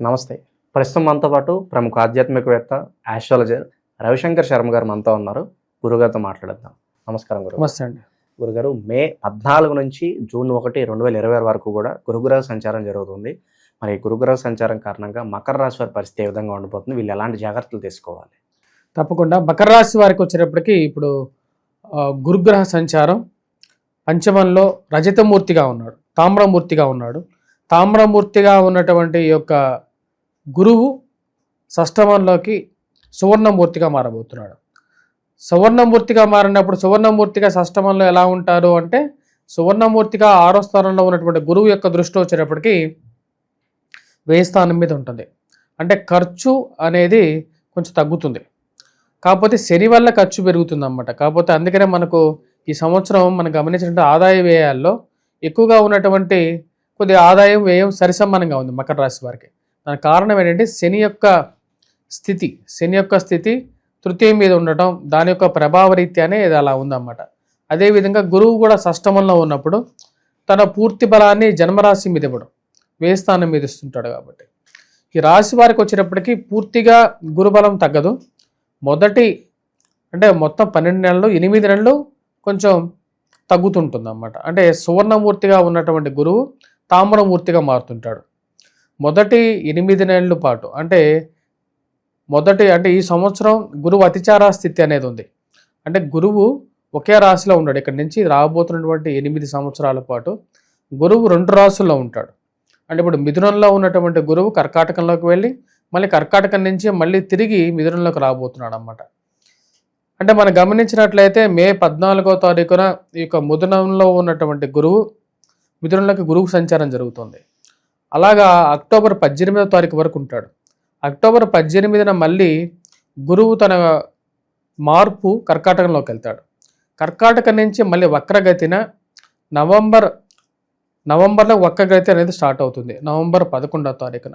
నమస్తే. ప్రస్తుతం మనతో పాటు ప్రముఖ ఆధ్యాత్మికవేత్త ఆస్ట్రాలజర్ రవిశంకర్ శర్మ గారు మనతో ఉన్నారు. గురుగారితో మాట్లాడేద్దాం. నమస్కారం గురు నమస్తే అండి. గురుగారు మే పద్నాలుగు నుంచి జూన్ ఒకటి రెండు వేల ఇరవై వరకు కూడా గురుగ్రహ సంచారం జరుగుతుంది. మరి గురుగ్రహ సంచారం కారణంగా మకర రాశి వారి పరిస్థితి ఏ విధంగా ఉండిపోతుంది? వీళ్ళు ఎలాంటి జాగ్రత్తలు తీసుకోవాలి? తప్పకుండా. మకర రాశి వారికి వచ్చేటప్పటికి ఇప్పుడు గురుగ్రహ సంచారం పంచమంలో రజతమూర్తిగా ఉన్నాడు. తామ్రమూర్తిగా ఉన్నాడు. తామ్రమూర్తిగా ఉన్నటువంటి యొక్క గురువు షష్టమంలోకి సువర్ణమూర్తిగా మారబోతున్నాడు. సువర్ణమూర్తిగా మారినప్పుడు సువర్ణమూర్తిగా షష్టమంలో ఎలా ఉంటారు అంటే సువర్ణమూర్తిగా ఆరో స్థానంలో ఉన్నటువంటి గురువు యొక్క దృష్టి వచ్చేటప్పటికి వేయి స్థానం మీద ఉంటుంది. అంటే ఖర్చు అనేది కొంచెం తగ్గుతుంది. కాకపోతే శని వల్ల ఖర్చు పెరుగుతుంది అన్నమాట కాకపోతే అందుకనే మనకు ఈ సంవత్సరం మనం గమనించినట్టు ఆదాయ వ్యయాల్లో ఎక్కువగా ఉన్నటువంటి కొద్ది ఆదాయం వ్యయం సరిసమానంగా ఉంది మకర రాశి వారికి. దానికి కారణం ఏంటంటే శని యొక్క స్థితి శని యొక్క స్థితి తృతీయం మీద ఉండటం దాని యొక్క ప్రభావరీత్యానే ఇది అలా ఉందన్నమాట. అదేవిధంగా గురువు కూడా సష్టమంలో ఉన్నప్పుడు తన పూర్తి బలాన్ని జన్మరాశి మీద ఇవ్వడం వేస్థానం మీద ఇస్తుంటాడు కాబట్టి. ఈ రాశి వారికి వచ్చేటప్పటికి పూర్తిగా గురుబలం తగ్గదు. మొదటి అంటే మొత్తం పన్నెండు నెలలు ఎనిమిది నెలలు కొంచెం తగ్గుతుంటుంది అన్నమాట అంటే సువర్ణమూర్తిగా ఉన్నటువంటి గురువు తామ్రమూర్తిగా మారుతుంటాడు. మొదటి ఎనిమిది నెలల పాటు అంటే మొదటి అంటే ఈ సంవత్సరం గురువు అతిచార స్థితి అనేది ఉంది. అంటే గురువు ఒకే రాశిలో ఉన్నాడు. ఇక్కడి నుంచి రాబోతున్నటువంటి ఎనిమిది సంవత్సరాల పాటు గురువు రెండు రాశుల్లో ఉంటాడు. అంటే ఇప్పుడు మిథునంలో ఉన్నటువంటి గురువు కర్కాటకంలోకి వెళ్ళి మళ్ళీ కర్కాటకం నుంచి మళ్ళీ తిరిగి మిథునంలోకి రాబోతున్నాడు అనమాట అంటే మనం గమనించినట్లయితే మే పద్నాలుగో తారీఖున ఈ యొక్క మిథునంలో ఉన్నటువంటి గురువు మిథునంలోకి గురువు సంచారం జరుగుతుంది. అలాగా అక్టోబర్ పద్దెనిమిదో తారీఖు వరకు ఉంటాడు. అక్టోబర్ పద్దెనిమిదిన మళ్ళీ గురువు తన మార్పు కర్కాటకంలోకి వెళ్తాడు. కర్కాటకం నుంచి మళ్ళీ వక్రగతిన నవంబర్ నవంబర్లో వక్రగతి అనేది స్టార్ట్ అవుతుంది. నవంబర్ పదకొండవ తారీఖున.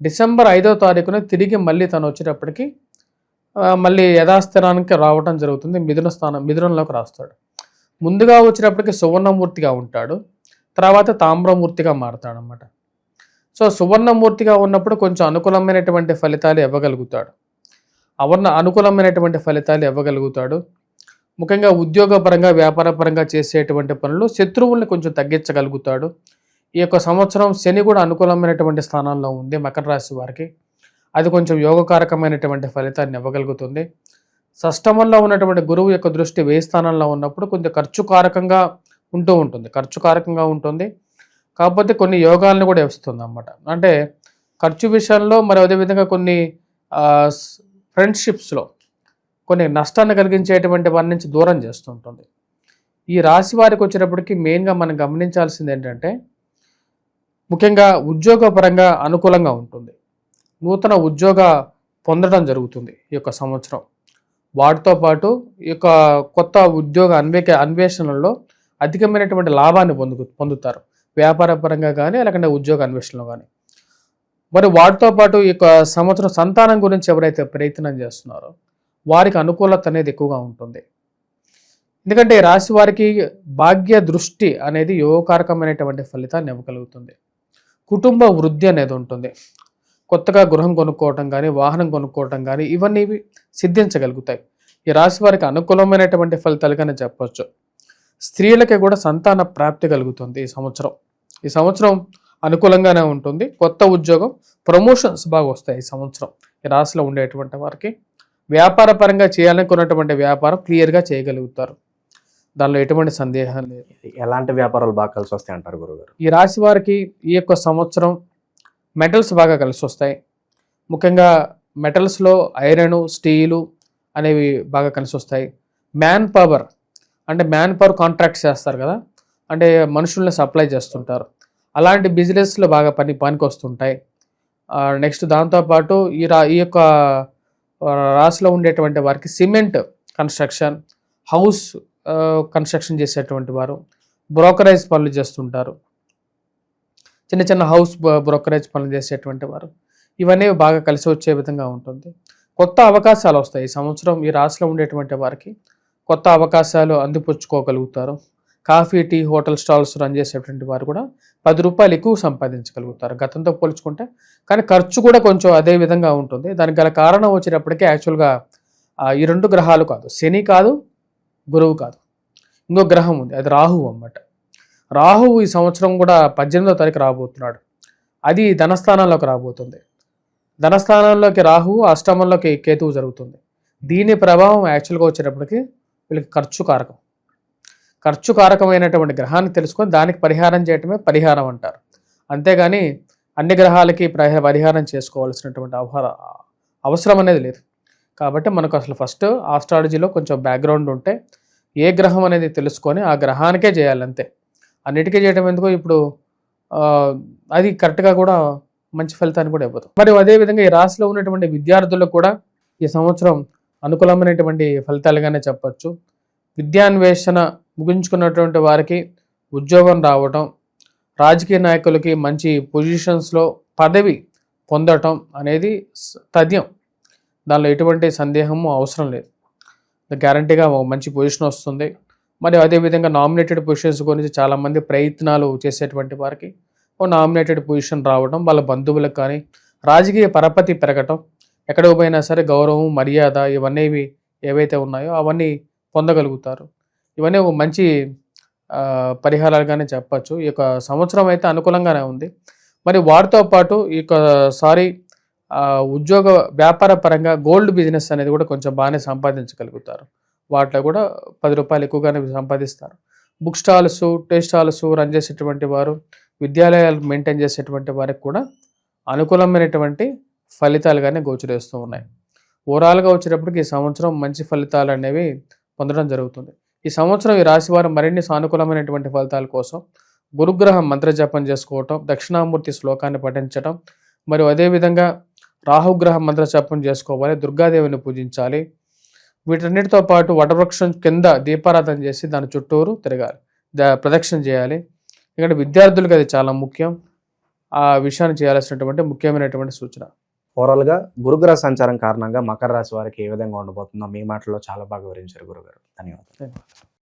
డిసెంబర్ ఐదవ తారీఖున తిరిగి మళ్ళీ తను వచ్చేటప్పటికి మళ్ళీ యథాస్థానానికి రావటం జరుగుతుంది. మిథున స్థానం మిథునంలోకి రాస్తాడు. ముందుగా వచ్చినప్పటికి సువర్ణమూర్తిగా ఉంటాడు. తర్వాత తామ్రమూర్తిగా మారతాడు అన్నమాట సో సువర్ణమూర్తిగా ఉన్నప్పుడు కొంచెం అనుకూలమైనటువంటి ఫలితాలు ఇవ్వగలుగుతాడు. అవర్ణ అనుకూలమైనటువంటి ఫలితాలు ఇవ్వగలుగుతాడు. ముఖ్యంగా ఉద్యోగపరంగా వ్యాపారపరంగా చేసేటువంటి పనులు శత్రువుల్ని కొంచెం తగ్గించగలుగుతాడు. ఈ యొక్క సంవత్సరం శని కూడా అనుకూలమైనటువంటి స్థానంలో ఉంది మకర రాశి వారికి. అది కొంచెం యోగకారకమైనటువంటి ఫలితాన్ని ఇవ్వగలుగుతుంది. షష్టమంలో ఉన్నటువంటి గురువు యొక్క దృష్టి వేయి స్థానంలో ఉన్నప్పుడు కొంచెం ఖర్చు కారకంగా ఉంటూ ఉంటుంది. ఖర్చు కారకంగా ఉంటుంది. కాకపోతే కొన్ని యోగాలను కూడా ఇస్తుంది అన్నమాట అంటే ఖర్చు విషయంలో మరి అదేవిధంగా కొన్ని ఫ్రెండ్షిప్స్లో కొన్ని నష్టాన్ని కలిగించేటువంటి వారి నుంచి దూరం చేస్తుంటుంది. ఈ రాశి వారికి వచ్చేటప్పటికి మెయిన్గా మనం గమనించాల్సింది ఏంటంటే ముఖ్యంగా ఉద్యోగపరంగా అనుకూలంగా ఉంటుంది. నూతన ఉద్యోగ పొందడం జరుగుతుంది ఈ యొక్క సంవత్సరం. వాటితో పాటు ఈ యొక్క కొత్త ఉద్యోగ అన్వేక అన్వేషణలో అధికమైనటువంటి లాభాన్ని పొందు పొందుతారు. వ్యాపార పరంగా కానీ లేకుంటే ఉద్యోగ అన్వేషణలో కానీ మరి వాటితో పాటు ఈ యొక్క సంవత్సరం సంతానం గురించి ఎవరైతే ప్రయత్నం చేస్తున్నారో వారికి అనుకూలత అనేది ఎక్కువగా ఉంటుంది. ఎందుకంటే ఈ రాశి వారికి భాగ్య దృష్టి అనేది యోగకారకమైనటువంటి ఫలితాన్ని ఇవ్వగలుగుతుంది. కుటుంబ వృద్ధి అనేది ఉంటుంది. కొత్తగా గృహం కొనుక్కోవటం కానీ వాహనం కొనుక్కోవటం కానీ ఇవన్నీ సిద్ధించగలుగుతాయి. ఈ రాశి వారికి అనుకూలమైనటువంటి ఫలితాలుగానే చెప్పవచ్చు స్త్రీలకి కూడా సంతాన ప్రాప్తి కలుగుతుంది ఈ సంవత్సరం. ఈ సంవత్సరం అనుకూలంగానే ఉంటుంది. కొత్త ఉద్యోగం ప్రమోషన్స్ బాగా వస్తాయి ఈ సంవత్సరం. ఈ రాశిలో ఉండేటువంటి వారికి వ్యాపార పరంగా చేయాలనుకున్నటువంటి వ్యాపారం క్లియర్గా చేయగలుగుతారు. దానిలో ఎటువంటి సందేహం లేదు. ఎలాంటి వ్యాపారాలు బాగా కలిసి వస్తాయి అంటారు గురుగారు? ఈ రాశి వారికి ఈ యొక్క సంవత్సరం మెటల్స్ బాగా కలిసి వస్తాయి. ముఖ్యంగా మెటల్స్లో ఐరన్ స్టీలు అనేవి బాగా కలిసి వస్తాయి. మ్యాన్ పవర్ అంటే మ్యాన్ పవర్ కాంట్రాక్ట్స్ చేస్తారు కదా. అంటే మనుషుల్ని సప్లై చేస్తుంటారు. అలాంటి బిజినెస్లో బాగా పని పనికి వస్తుంటాయి నెక్స్ట్ దాంతోపాటు ఈ రా ఈ యొక్క ఆ, రాశిలో ఉండేటువంటి వారికి సిమెంట్ కన్స్ట్రక్షన్ హౌస్ కన్స్ట్రక్షన్ చేసేటువంటి వారు బ్రోకరేజ్ పనులు చేస్తుంటారు. చిన్న చిన్న హౌస్ బ్రోకరేజ్ పనులు చేసేటువంటి వారు. ఇవన్నీ బాగా కలిసి వచ్చే విధంగా ఉంటుంది. కొత్త అవకాశాలు వస్తాయి. ఈ సంవత్సరం ఈ రాశిలో ఉండేటువంటి వారికి కొత్త అవకాశాలు అందిపుచ్చుకోగలుగుతారు. Coffee tea hotel stalls run చేసేటువంటి వారు కూడా పది రూపాయలు ఎక్కువ సంపాదించగలుగుతారు. గతంతో పోల్చుకుంటే. కానీ ఖర్చు కూడా కొంచెం అదే విధంగా ఉంటుంది. దానికి గల కారణం వచ్చేటప్పటికీ యాక్చువల్గా ఈ రెండు గ్రహాలు కాదు. శని కాదు గురువు కాదు. ఇంకో గ్రహం ఉంది. అది రాహువు అన్నమాట. రాహువు ఈ సంవత్సరం కూడా పద్దెనిమిదో తారీఖు రాబోతున్నాడు. అది ధనస్థానంలోకి రాబోతుంది. ధనస్థానంలోకి రాహువు అష్టమంలోకి కేతువు జరుగుతుంది. దీని ప్రభావం యాక్చువల్గా వచ్చేటప్పటికి వీళ్ళకి ఖర్చు కారకం. ఖర్చు కారకమైనటువంటి గ్రహాన్ని తెలుసుకొని దానికి పరిహారం చేయటమే పరిహారం అంటారు. అంతేగాని అన్ని గ్రహాలకి పరిహారం చేసుకోవాల్సినటువంటి అవహార అవసరం అనేది లేదు. కాబట్టి మనకు అసలు ఫస్ట్ ఆస్ట్రాలజీలో కొంచెం బ్యాక్గ్రౌండ్ ఉంటే ఏ గ్రహం అనేది తెలుసుకొని ఆ గ్రహానికే చేయాలి అంతే. అన్నిటికీ చేయటం ఎందుకు? ఇప్పుడు అది కరెక్ట్గా కూడా మంచి ఫలితాన్ని కూడా ఇవ్వదు. మరి అదేవిధంగా ఈ రాశిలో ఉన్నటువంటి విద్యార్థులకు కూడా ఈ సంవత్సరం అనుకూలమైనటువంటి ఫలితాలుగానే చెప్పచ్చు. విద్యాన్వేషణ ముగించుకున్నటువంటి వారికి ఉద్యోగం రావటం రాజకీయ నాయకులకి మంచి పొజిషన్స్లో పదవి పొందటం అనేది తథ్యం. దానిలో ఎటువంటి సందేహము అవసరం లేదు. గ్యారంటీగా ఒక మంచి పొజిషన్ వస్తుంది. మరి అదేవిధంగా నామినేటెడ్ పొజిషన్స్ గురించి చాలామంది ప్రయత్నాలు చేసేటువంటి వారికి ఓ నామినేటెడ్ పొజిషన్ రావడం వాళ్ళ బంధువులకు కానీ రాజకీయ పరపతి పెరగటం ఎక్కడికి పోయినా సరే గౌరవం మర్యాద ఇవన్నీ ఏవైతే ఉన్నాయో అవన్నీ పొందగలుగుతారు. ఇవన్నీ ఒక మంచి పరిహారాలుగానే చెప్పచ్చు. ఈ యొక్క సంవత్సరం అయితే అనుకూలంగానే ఉంది. మరి వారితో పాటు ఈ యొక్క సారీ ఉద్యోగ వ్యాపార పరంగా గోల్డ్ బిజినెస్ అనేది కూడా కొంచెం బాగానే సంపాదించగలుగుతారు. వాటిలో కూడా పది రూపాయలు ఎక్కువగానే సంపాదిస్తారు. Book stalls tea stalls run చేసేటువంటి వారు విద్యాలయాలు మెయింటైన్ చేసేటువంటి వారికి కూడా అనుకూలమైనటువంటి ఫలితాలుగానే గోచరిస్తూ ఉన్నాయి. ఓవరాల్గా వచ్చేటప్పటికి ఈ సంవత్సరం మంచి ఫలితాలు అనేవి పొందడం జరుగుతుంది. ఈ సంవత్సరం ఈ రాశి వారు మరిన్ని సానుకూలమైనటువంటి ఫలితాల కోసం గురుగ్రహం మంత్రజపం చేసుకోవటం దక్షిణామూర్తి శ్లోకాన్ని పఠించటం మరియు అదేవిధంగా రాహుగ్రహం మంత్రజపం చేసుకోవాలి దుర్గాదేవిని పూజించాలి. వీటన్నిటితో పాటు వటవృక్షం కింద దీపారాధన చేసి దాని చుట్టూరు తిరగాలి దా ప్రదక్షిణ చేయాలి. ఎందుకంటే విద్యార్థులకు అది చాలా ముఖ్యం. ఆ విషయాన్ని చేయాల్సినటువంటి ముఖ్యమైనటువంటి సూచన. ఓవరాల్గా గురుగ్రహ సంచారం కారణంగా మకర రాశి వారికి ఏ విధంగా ఉండబోతుందో మీ మాటల్లో చాలా బాగా వివరించారు గురుగారు. ధన్యవాదాలు. ధన్యవాదాలు.